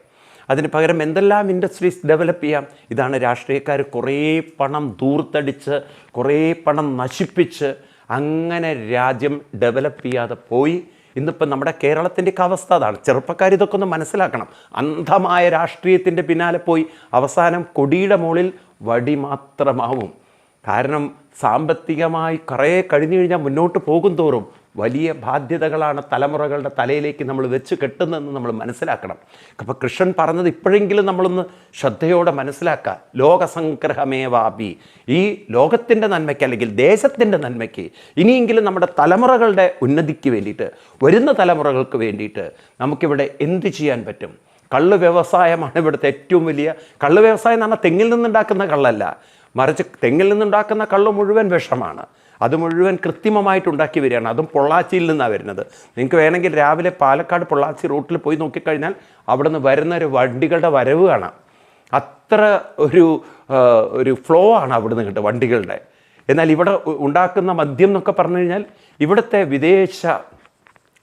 അതിന് പകരം എന്തെല്ലാം ഇൻഡസ്ട്രീസ് ഡെവലപ്പ് ചെയ്യാം? ഇതാണ് രാഷ്ട്രീയക്കാർ കുറേ പണം ദൂർത്തടിച്ച് കുറേ പണം നശിപ്പിച്ച് അങ്ങനെ രാജ്യം ഡെവലപ്പ് ചെയ്യാതെ പോയി. ഇന്നിപ്പം നമ്മുടെ കേരളത്തിന്റെയൊക്കെ അവസ്ഥ അതാണ്. ചെറുപ്പക്കാർ ഇതൊക്കെ ഒന്ന് മനസ്സിലാക്കണം. അന്ധമായ രാഷ്ട്രീയത്തിന്റെ പിന്നാലെ പോയി അവസാനം കൊടിയുടെ മുകളിൽ വടി മാത്രമാവും. കാരണം സാമ്പത്തികമായി കുറേ കഴിഞ്ഞു കഴിഞ്ഞാൽ മുന്നോട്ട് പോകും തോറും വലിയ ബാധ്യതകളാണ് തലമുറകളുടെ തലയിലേക്ക് നമ്മൾ വെച്ച് കെട്ടുന്നതെന്ന് നമ്മൾ മനസ്സിലാക്കണം. അപ്പോൾ കൃഷ്ണൻ പറഞ്ഞത് ഇപ്പോഴെങ്കിലും നമ്മളൊന്ന് ശ്രദ്ധയോടെ മനസ്സിലാക്കുക ലോകസംഗ്രഹമേ വാപി ഈ ലോകത്തിന്റെ നന്മയ്ക്ക് അല്ലെങ്കിൽ ദേശത്തിന്റെ നന്മയ്ക്ക് ഇനിയെങ്കിലും നമ്മുടെ തലമുറകളുടെ ഉന്നതിക്ക് വേണ്ടിയിട്ട് വരുന്ന തലമുറകൾക്ക് വേണ്ടിയിട്ട് നമുക്കിവിടെ എന്ത് ചെയ്യാൻ പറ്റും? കള്ള് വ്യവസായമാണ് ഇവിടുത്തെ ഏറ്റവും വലിയ കള്ള് വ്യവസായം എന്ന് പറഞ്ഞാൽ തെങ്ങിൽ നിന്നുണ്ടാക്കുന്ന കള്ളല്ല. മറിച്ച് തെങ്ങിൽ നിന്നുണ്ടാക്കുന്ന കള്ള് മുഴുവൻ വിഷമാണ്. അത് മുഴുവൻ കൃത്രിമമായിട്ട് ഉണ്ടാക്കി വരികയാണ്. അതും പൊള്ളാച്ചിയിൽ നിന്നാണ് വരുന്നത്. നിങ്ങൾക്ക് വേണമെങ്കിൽ രാവിലെ പാലക്കാട് പൊള്ളാച്ചി റൂട്ടിൽ പോയി നോക്കിക്കഴിഞ്ഞാൽ അവിടെ നിന്ന് വരുന്ന ഒരു വണ്ടികളുടെ വരവ് കാണാം. അത്ര ഒരു ഒരു ഫ്ലോ ആണ് അവിടെ നിന്ന് കിട്ടുക വണ്ടികളുടെ. എന്നാൽ ഇവിടെ ഉണ്ടാക്കുന്ന മദ്യം എന്നൊക്കെ പറഞ്ഞു കഴിഞ്ഞാൽ ഇവിടുത്തെ വിദേശ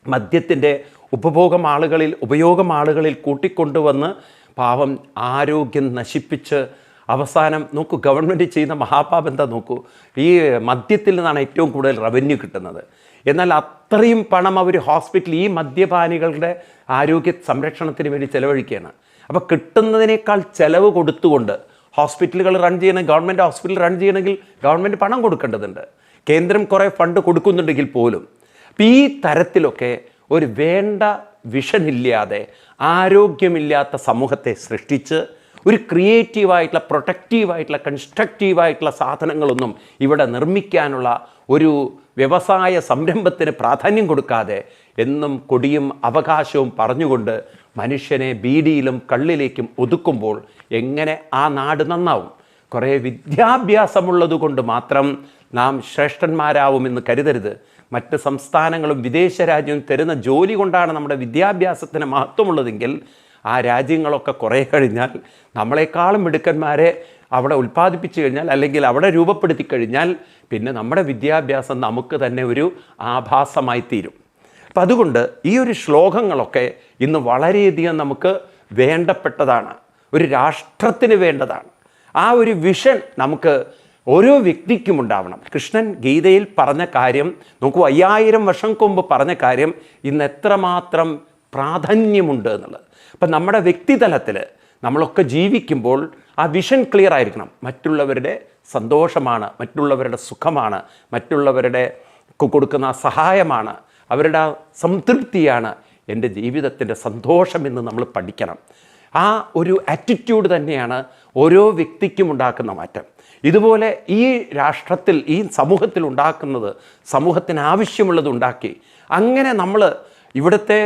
മദ്യത്തിന്റെ ഉപഭോഗം ആളുകളിൽ ഉപയോഗം ആളുകളിൽ കൂട്ടിക്കൊണ്ടുവന്ന് പാവം ആരോഗ്യം നശിപ്പിച്ച് അവസാനം നോക്കൂ ഗവൺമെന്റ് ചെയ്യുന്ന മഹാപാപം എന്താ നോക്കൂ? ഈ മദ്യത്തിൽ നിന്നാണ് ഏറ്റവും കൂടുതൽ റവന്യൂ കിട്ടുന്നത്. എന്നാൽ അത്രയും പണം അവർ ഹോസ്പിറ്റൽ ഈ മദ്യപാനികളുടെ ആരോഗ്യ സംരക്ഷണത്തിന് വേണ്ടി ചിലവഴിക്കുകയാണ്. അപ്പോൾ കിട്ടുന്നതിനേക്കാൾ ചിലവ് കൊടുത്തുകൊണ്ട് ഹോസ്പിറ്റലുകൾ റൺ ചെയ്യണം ഗവൺമെന്റ് ഹോസ്പിറ്റൽ റൺ ചെയ്യണമെങ്കിൽ ഗവൺമെന്റ് പണം കൊടുക്കേണ്ടതുണ്ട്. കേന്ദ്രം കുറേ ഫണ്ട് കൊടുക്കുന്നുണ്ടെങ്കിൽ പോലും. അപ്പം ഈ തരത്തിലൊക്കെ ഒരു വേണ്ട വിഷനില്ലാതെ ആരോഗ്യമില്ലാത്ത സമൂഹത്തെ സൃഷ്ടിച്ച് ഒരു ക്രിയേറ്റീവായിട്ടുള്ള പ്രൊട്ടക്റ്റീവായിട്ടുള്ള കൺസ്ട്രക്റ്റീവായിട്ടുള്ള സാധനങ്ങളൊന്നും ഇവിടെ നിർമ്മിക്കാനുള്ള ഒരു വ്യവസായ സംരംഭത്തിന് പ്രാധാന്യം കൊടുക്കാതെ എന്നും കൊടിയും അവകാശവും പറഞ്ഞുകൊണ്ട് മനുഷ്യനെ ബീഡിയിലും കള്ളിലേക്കും ഒതുക്കുമ്പോൾ എങ്ങനെ ആ നാട് നന്നാവും? കുറേ വിദ്യാഭ്യാസമുള്ളത് കൊണ്ട് മാത്രം നാം ശ്രേഷ്ഠന്മാരാവുമെന്ന് കരുതരുത്. മറ്റ് സംസ്ഥാനങ്ങളും വിദേശ രാജ്യവും തരുന്ന ജോലി കൊണ്ടാണ് നമ്മുടെ വിദ്യാഭ്യാസത്തിന് മഹത്വമുള്ളതെങ്കിൽ ആ രാജ്യങ്ങളൊക്കെ കുറേ കഴിഞ്ഞാൽ നമ്മളെക്കാളും മിടുക്കന്മാരെ അവിടെ ഉൽപ്പാദിപ്പിച്ചു കഴിഞ്ഞാൽ അല്ലെങ്കിൽ അവിടെ രൂപപ്പെടുത്തി കഴിഞ്ഞാൽ പിന്നെ നമ്മുടെ വിദ്യാഭ്യാസം നമുക്ക് തന്നെ ഒരു ആഭാസമായി തീരും. അപ്പം അതുകൊണ്ട് ഈ ഒരു ശ്ലോകങ്ങളൊക്കെ ഇന്ന് വളരെയധികം നമുക്ക് വേണ്ടപ്പെട്ടതാണ്. ഒരു രാഷ്ട്രത്തിന് വേണ്ടതാണ്. ആ ഒരു വിഷൻ നമുക്ക് ഓരോ വ്യക്തിക്കും ഉണ്ടാവണം. കൃഷ്ണൻ ഗീതയിൽ പറഞ്ഞ കാര്യം നോക്കൂ അയ്യായിരം വർഷം മുമ്പ് പറഞ്ഞ കാര്യം ഇന്ന് എത്രമാത്രം പ്രാധാന്യമുണ്ട് എന്നുള്ളത്. അപ്പം നമ്മുടെ വ്യക്തിതലത്തിൽ നമ്മളൊക്കെ ജീവിക്കുമ്പോൾ ആ വിഷൻ ക്ലിയർ ആയിരിക്കണം. മറ്റുള്ളവരുടെ സന്തോഷമാണ് മറ്റുള്ളവരുടെ സുഖമാണ് മറ്റുള്ളവരുടെ കൊടുക്കുന്ന സഹായമാണ് അവരുടെ ആ സംതൃപ്തിയാണ് എന്റെ ജീവിതത്തിന്റെ സന്തോഷം എന്ന് നമ്മൾ പഠിക്കണം. ആ ഒരു ആറ്റിറ്റ്യൂഡ് തന്നെയാണ് ഓരോ വ്യക്തിക്കും ഉണ്ടാക്കുന്ന മാറ്റം. ഇതുപോലെ ഈ രാഷ്ട്രത്തിൽ ഈ സമൂഹത്തിൽ ഉണ്ടാക്കുന്നത് സമൂഹത്തിന് ആവശ്യമുള്ളത് ഉണ്ടാക്കി അങ്ങനെ നമ്മൾ ഇവിടുത്തെ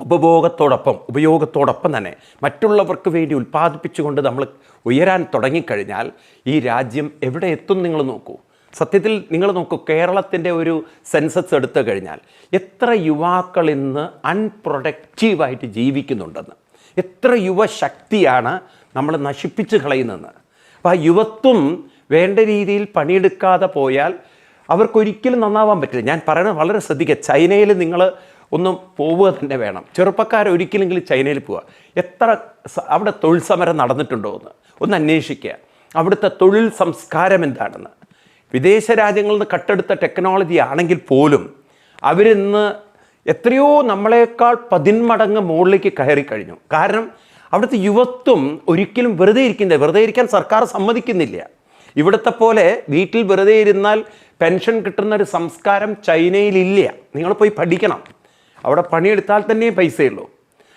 ഉപഭോഗത്തോടൊപ്പം ഉപയോഗത്തോടൊപ്പം തന്നെ മറ്റുള്ളവർക്ക് വേണ്ടി ഉൽപ്പാദിപ്പിച്ചുകൊണ്ട് നമ്മൾ ഉയരാൻ തുടങ്ങിക്കഴിഞ്ഞാൽ ഈ രാജ്യം എവിടെ എത്തും നിങ്ങൾ നോക്കൂ. സത്യത്തിൽ നിങ്ങൾ നോക്കൂ കേരളത്തിന്റെ ഒരു സെൻസസ് എടുത്തു കഴിഞ്ഞാൽ എത്ര യുവാക്കൾ ഇന്ന് അൺപ്രൊഡക്റ്റീവായിട്ട് ജീവിക്കുന്നുണ്ടെന്ന് എത്ര യുവശക്തിയാണ് നമ്മൾ നശിപ്പിച്ച് കളയുന്നതെന്ന്. അപ്പോൾ ആ യുവത്വം വേണ്ട രീതിയിൽ പണിയെടുക്കാതെ പോയാൽ അവർക്കൊരിക്കലും നന്നാവാൻ പറ്റില്ല. ഞാൻ പറയുന്നത് വളരെ ശ്രദ്ധിക്കുക. ചൈനയിൽ നിങ്ങൾ ഒന്ന് പോവുക തന്നെ വേണം. ചെറുപ്പക്കാർ ഒരിക്കലെങ്കിലും ചൈനയിൽ പോവുക. എത്ര അവിടെ തൊഴിൽ സമരം നടന്നിട്ടുണ്ടോ എന്ന് ഒന്ന് അന്വേഷിക്കുക. അവിടുത്തെ തൊഴിൽ സംസ്കാരം എന്താണെന്ന്. വിദേശ രാജ്യങ്ങളിൽ നിന്ന് കട്ടെടുത്ത ടെക്നോളജി ആണെങ്കിൽ പോലും അവരിന്ന് എത്രയോ നമ്മളെക്കാൾ പതിന്മടങ്ങ് മുകളിലേക്ക് കയറി കഴിഞ്ഞു. കാരണം അവിടുത്തെ യുവത്വം ഒരിക്കലും വെറുതെ ഇരിക്കുന്നില്ല. വെറുതെ ഇരിക്കാൻ സർക്കാർ സമ്മതിക്കുന്നില്ല. ഇവിടുത്തെ പോലെ വീട്ടിൽ വെറുതെ ഇരുന്നാൽ പെൻഷൻ കിട്ടുന്ന ഒരു സംസ്കാരം ചൈനയിലില്ല നിങ്ങൾ പോയി പഠിക്കണം. അവിടെ പണിയെടുത്താൽ തന്നെ പൈസയുള്ളൂ.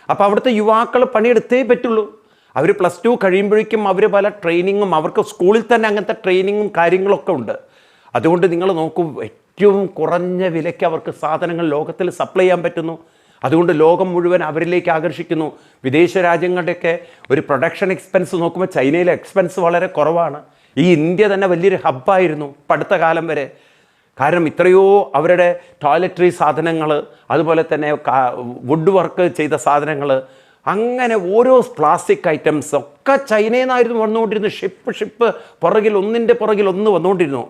അപ്പോൾ അവിടുത്തെ യുവാക്കൾ പണിയെടുത്തേ പറ്റുള്ളൂ. അവർ പ്ലസ് ടു കഴിയുമ്പോഴേക്കും അവർ പല ട്രെയിനിങ്ങും അവർക്ക് സ്കൂളിൽ തന്നെ അങ്ങനത്തെ ട്രെയിനിങ്ങും കാര്യങ്ങളൊക്കെ ഉണ്ട്. അതുകൊണ്ട് നിങ്ങൾ നോക്കൂ ഏറ്റവും കുറഞ്ഞ വിലയ്ക്ക് അവർക്ക് സാധനങ്ങൾ ലോകത്തിൽ സപ്ലൈ ചെയ്യാൻ പറ്റുന്നു. അതുകൊണ്ട് ലോകം മുഴുവൻ അവരിലേക്ക് ആകർഷിക്കുന്നു. വിദേശ രാജ്യങ്ങളുടെയൊക്കെ ഒരു പ്രൊഡക്ഷൻ എക്സ്പെൻസ് നോക്കുമ്പോൾ ചൈനയിലെ എക്സ്പെൻസ് വളരെ കുറവാണ്. ഈ ഇന്ത്യ തന്നെ വലിയൊരു ഹബ്ബായിരുന്നു അടുത്ത കാലം വരെ. കാരണം ഇത്രയോ അവരുടെ ടോയ്ലറ്ററി സാധനങ്ങൾ അതുപോലെ തന്നെ വുഡ് വർക്ക് ചെയ്ത സാധനങ്ങൾ അങ്ങനെ ഓരോ പ്ലാസ്റ്റിക് ഐറ്റംസ് ഒക്കെ ചൈനയിൽ നിന്നായിരുന്നു വന്നുകൊണ്ടിരുന്നത് ഷിപ്പ് ഷിപ്പ് പുറകിൽ ഒന്നിന്റെ പുറകിൽ ഒന്ന് വന്നുകൊണ്ടിരുന്നു.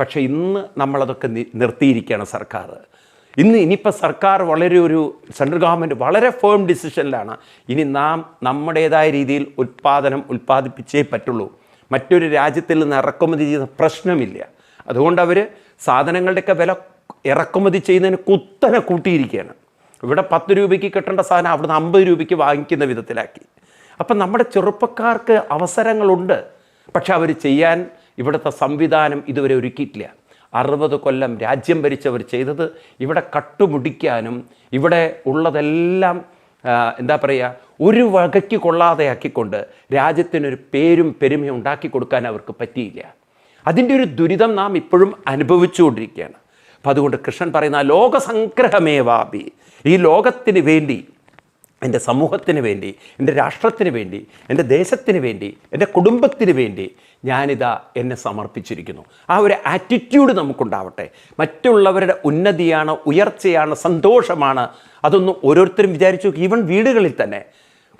പക്ഷേ ഇന്ന് നമ്മളതൊക്കെ നിർത്തിയിരിക്കുകയാണ് സർക്കാർ. ഇന്ന് ഇനിയിപ്പോൾ സർക്കാർ വളരെ ഒരു സെൻട്രൽ ഗവൺമെന്റ് വളരെ ഫേം ഡിസിഷനിലാണ് ഇനി നാം നമ്മുടേതായ രീതിയിൽ ഉൽപ്പാദനം ഉൽപ്പാദിപ്പിച്ചേ പറ്റുള്ളൂ. മറ്റൊരു രാജ്യത്തിൽ നിന്ന് ഇറക്കുമതി ചെയ്യുന്ന പ്രശ്നമില്ല. അതുകൊണ്ട് അവർ സാധനങ്ങളുടെയൊക്കെ വില ഇറക്കുമതി ചെയ്യുന്നതിന് കുത്തനെ കൂട്ടിയിരിക്കുകയാണ്. ഇവിടെ പത്ത് രൂപയ്ക്ക് കിട്ടേണ്ട സാധനം അവിടുന്ന് അമ്പത് രൂപയ്ക്ക് വാങ്ങിക്കുന്ന വിധത്തിലാക്കി. അപ്പം നമ്മുടെ ചെറുപ്പക്കാർക്ക് അവസരങ്ങളുണ്ട്. പക്ഷെ അവർ ചെയ്യാൻ ഇവിടുത്തെ സംവിധാനം ഇതുവരെ ഒരുക്കിയിട്ടില്ല. അറുപത് കൊല്ലം രാജ്യം ഭരിച്ചവർ ചെയ്തത് ഇവിടെ കട്ടുമുടിക്കാനും ഇവിടെ ഉള്ളതെല്ലാം എന്താ പറയുക ഒരു വകയ്ക്ക് കൊള്ളാതെയാക്കിക്കൊണ്ട് രാജ്യത്തിനൊരു പേരും പെരുമയും ഉണ്ടാക്കി കൊടുക്കാൻ അവർക്ക് പറ്റിയില്ല. അതിന്റെ ഒരു ദുരിതം നാം ഇപ്പോഴും അനുഭവിച്ചുകൊണ്ടിരിക്കുകയാണ്. അപ്പം അതുകൊണ്ട് കൃഷ്ണൻ പറയുന്ന ലോകസംഗ്രഹമേവാപി ഈ ലോകത്തിന് വേണ്ടി എന്റെ സമൂഹത്തിന് വേണ്ടി എന്റെ രാഷ്ട്രത്തിന് വേണ്ടി എന്റെ ദേശത്തിന് വേണ്ടി എന്റെ കുടുംബത്തിന് വേണ്ടി ഞാനിതാ എന്നെ സമർപ്പിച്ചിരിക്കുന്നു. ആ ഒരു ആറ്റിറ്റ്യൂഡ് നമുക്കുണ്ടാവട്ടെ. മറ്റുള്ളവരുടെ ഉന്നതിയാണ് ഉയർച്ചയാണ് സന്തോഷമാണ്. അതൊന്നും ഓരോരുത്തരും വിചാരിച്ചു ഈവൻ വീടുകളിൽ തന്നെ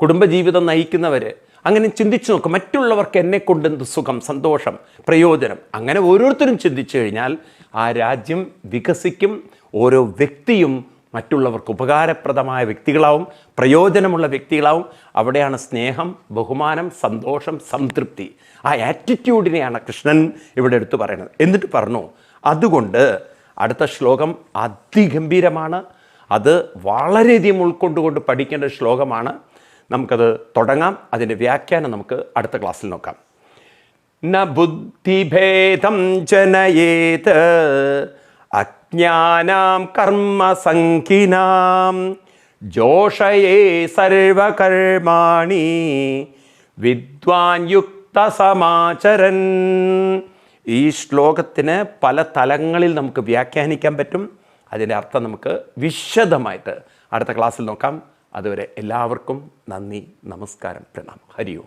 കുടുംബജീവിതം നയിക്കുന്നവർ അങ്ങനെ ചിന്തിച്ചു നോക്കും. മറ്റുള്ളവർക്ക് എന്നെ കൊണ്ട് എന്ത് സുഖം സന്തോഷം പ്രയോജനം? അങ്ങനെ ഓരോരുത്തരും ചിന്തിച്ചു കഴിഞ്ഞാൽ ആ രാജ്യം വികസിക്കും ഓരോ വ്യക്തിയും മറ്റുള്ളവർക്ക് ഉപകാരപ്രദമായ വ്യക്തികളാവും പ്രയോജനമുള്ള വ്യക്തികളാവും. അവിടെയാണ് സ്നേഹം ബഹുമാനം സന്തോഷം സംതൃപ്തി. ആ ആറ്റിറ്റ്യൂഡിനെയാണ് കൃഷ്ണൻ ഇവിടെ എടുത്തു പറയുന്നത്. എന്നിട്ട് പറഞ്ഞു അതുകൊണ്ട് അടുത്ത ശ്ലോകം അതിഗംഭീരമാണ്. അത് വളരെയധികം ഉൾക്കൊണ്ടുകൊണ്ട് പഠിക്കേണ്ട ശ്ലോകമാണ്. നമുക്കത് തുടങ്ങാം. അതിന്റെ വ്യാഖ്യാനം നമുക്ക് അടുത്ത ക്ലാസ്സിൽ നോക്കാം. ന ബുദ്ധിഭേദം ജനയേത് അജ്ഞാനാം കർമ്മസംഖിനാം ജോഷയേ സർവകർമാണി വിദ്വാൻ യുക്ത സമാചരൻ ഈ ശ്ലോകത്തിന് പല തലങ്ങളിൽ നമുക്ക് വ്യാഖ്യാനിക്കാൻ പറ്റും. അതിന്റെ അർത്ഥം നമുക്ക് വിശദമായിട്ട് അടുത്ത ക്ലാസ്സിൽ നോക്കാം. അതുവരെ എല്ലാവർക്കും നന്ദി നമസ്കാരം പ്രണാമം. ഹരി ഓം.